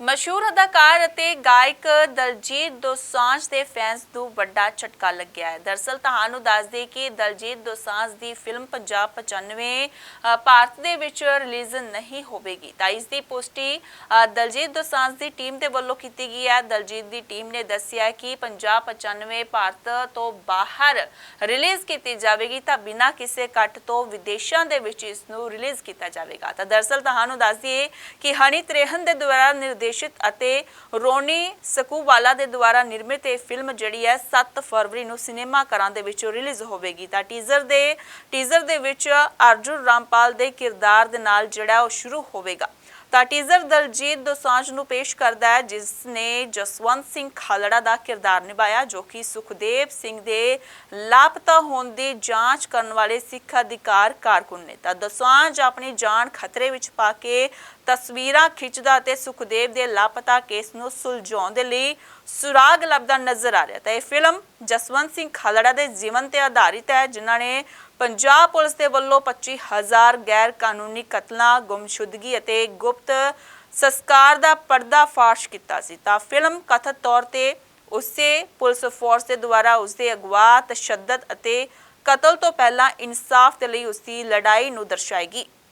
ਮਸ਼ਹੂਰ ਅਦਾਕਾਰ ਅਤੇ ਗਾਇਕ ਦਲਜੀਤ ਦੋਸਾਂਝ ਦੇ ਫੈਨਸ ਨੂੰ ਵੱਡਾ ਝਟਕਾ ਲੱਗਿਆ ਹੈ। ਦਰਸਲ ਤੁਹਾਨੂੰ ਦੱਸ ਦੇ ਕਿ ਦਲਜੀਤ ਦੋਸਾਂਝ ਦੀ ਫਿਲਮ ਪੰਜਾਬ 95 ਭਾਰਤ ਦੇ ਵਿੱਚ ਰਿਲੀਜ਼ ਨਹੀਂ ਹੋਵੇਗੀ। ਤਾਂ ਇਸ ਦੀ ਪੁਸ਼ਟੀ ਦਲਜੀਤ ਦੋਸਾਂਝ ਦੀ ਟੀਮ ਦੇ ਵੱਲੋਂ ਕੀਤੀ ਗਈ ਹੈ। ਦਲਜੀਤ ਦੀ ਟੀਮ ਨੇ ਦੱਸਿਆ ਕਿ ਪੰਜਾਬ 95 ਭਾਰਤ ਤੋਂ ਬਾਹਰ ਰਿਲੀਜ਼ ਕੀਤੀ ਜਾਵੇਗੀ ਤਾਂ ਬਿਨਾਂ ਕਿਸੇ ਕੱਟ ਤੋਂ ਵਿਦੇਸ਼ਾਂ ਦੇ ਵਿੱਚ ਇਸ ਨੂੰ ਰਿਲੀਜ਼ ਕੀਤਾ ਜਾਵੇਗਾ। ਤਾਂ ਦਰਸਲ ਤੁਹਾਨੂੰ ਦੱਸ ਦਈਏ ਕਿ ਹਨੀ ਤ੍ਰੇਹਨ ਦੇ ਦੁਆਰਾ ਨਿਰਦੇਸ਼ਿਤ ਅਤੇ ਰੋਨੀ ਸਕੂਵਾਲਾ ਦੇ ਦੁਆਰਾ ਨਿਰਮਿਤ ਇਹ ਫਿਲਮ ਜਿਹੜੀ ਹੈ 7 ਫਰਵਰੀ ਨੂੰ ਸਿਨੇਮਾ ਘਰਾਂ ਦੇ ਵਿੱਚ ਰਿਲੀਜ਼ ਹੋਵੇਗੀ। ਤਾਂ ਟੀਜ਼ਰ ਦੇ ਟੀਜ਼ਰ ਦੇ ਵਿੱਚ ਅਰਜੁਨ ਰਾਮਪਾਲ ਦੇ ਕਿਰਦਾਰ ਦੇ ਨਾਲ ਜਿਹੜਾ ਉਹ ਸ਼ੁਰੂ ਹੋਵੇਗਾ। ਤਾਂ ਟੀਜ਼ਰ ਦਲਜੀਤ ਦੋਸਾਂਝ ਨੂੰ ਪੇਸ਼ ਕਰਦਾ ਹੈ, ਜਿਸ ਨੇ ਜਸਵੰਤ ਸਿੰਘ ਖਾਲੜਾ ਦਾ ਕਿਰਦਾਰ ਨਿਭਾਇਆ, ਜੋ ਕਿ ਸੁਖਦੇਵ ਸਿੰਘ ਦੇ ਲਾਪਤਾ ਹੋਣ ਦੀ ਜਾਂਚ ਕਰਨ ਵਾਲੇ ਸਿੱਖ ਅਧਿਕਾਰ ਕਾਰਕੁਨ ਨੇ। ਤਾਂ ਦੋਸਾਂਝ ਆਪਣੀ ਜਾਨ ਖਤਰੇ ਵਿੱਚ ਪਾ ਕੇ ਤਸਵੀਰਾਂ ਖਿੱਚਦਾ ਅਤੇ ਸੁਖਦੇਵ ਦੇ ਲਾਪਤਾ ਕੇਸ ਨੂੰ ਸੁਲਝਾਉਣ ਦੇ ਲਈ ਸੁਰਾਗ ਲੱਭਦਾ ਨਜ਼ਰ ਆ ਰਿਹਾ। ਤਾਂ ਇਹ ਫਿਲਮ ਜਸਵੰਤ ਸਿੰਘ ਖਾਲੜਾ ਦੇ ਜੀਵਨ ਤੇ ਆਧਾਰਿਤ ਹੈ, ਜਿਨ੍ਹਾਂ ਨੇ ਪੰਜਾਬ ਪੁਲਿਸ ਦੇ ਵੱਲੋਂ 25000 ਗੈਰ ਕਾਨੂੰਨੀ ਕਤਲਾਂ, ਗੁੰਮਸ਼ੁਦਗੀ ਅਤੇ ਗੁਪਤ ਸੰਸਕਾਰ ਦਾ ਪਰਦਾਫਾਸ਼ ਕੀਤਾ ਸੀ। ਤਾਂ ਫਿਲਮ ਕਥਿਤ ਤੌਰ ਤੇ ਉਸੇ ਪੁਲਿਸ ਫੋਰਸ ਦੇ ਦੁਆਰਾ ਉਸਦੇ ਅਗਵਾ ਤਸ਼ੱਦਦ ਅਤੇ ਕਤਲ ਤੋਂ ਪਹਿਲਾਂ ਇਨਸਾਫ ਦੇ ਲਈ ਉਸਦੀ ਲੜਾਈ ਨੂੰ ਦਰਸਾਏਗੀ।